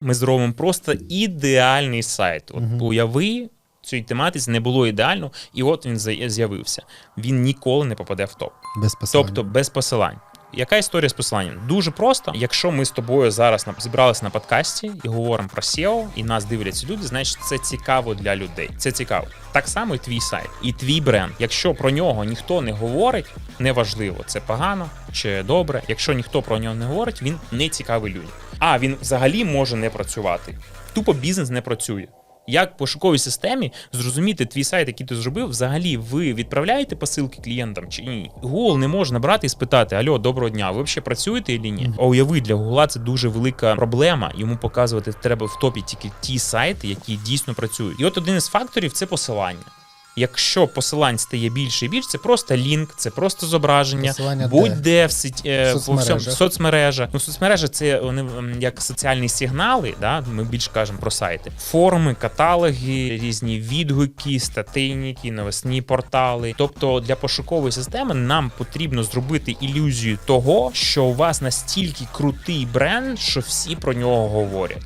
Ми зробимо просто ідеальний сайт. От Мгм. уяви. Цій тематиці не було ідеально, і от він з'явився. Він ніколи не попаде в топ. Без посилання. Тобто без посилань. Яка історія з посиланням? Дуже просто. Якщо ми з тобою зараз зібралися на подкасті і говоримо про SEO, і нас дивляться люди, значить це цікаво для людей. Це цікаво. Так само і твій сайт, і твій бренд. Якщо про нього ніхто не говорить, неважливо, це погано чи добре. Якщо ніхто про нього не говорить, він не цікавий людям. А він взагалі може не працювати. Тупо бізнес не працює. Як в пошуковій системі зрозуміти твій сайт, який ти зробив, взагалі ви відправляєте посилки клієнтам чи ні? Google не може набрати і спитати: Альо, доброго дня, ви взагалі працюєте чи ні? А уяви, для Google це дуже велика проблема. Йому показувати треба в топі тільки ті сайти, які дійсно працюють. І от один із факторів це посилання. Якщо посилань стає більше і більше, це просто лінк, це просто зображення, Посилання де? будь-де в сеті е, В по всьому соцмережах. соцмережа. Ну, соцмережа це вони м, як соціальні сигнали. Да? Ми більше кажемо про сайти. Форми, каталоги, різні відгуки, статейники, новосні портали. Тобто для пошукової системи нам потрібно зробити ілюзію того, що у вас настільки крутий бренд, що всі про нього говорять.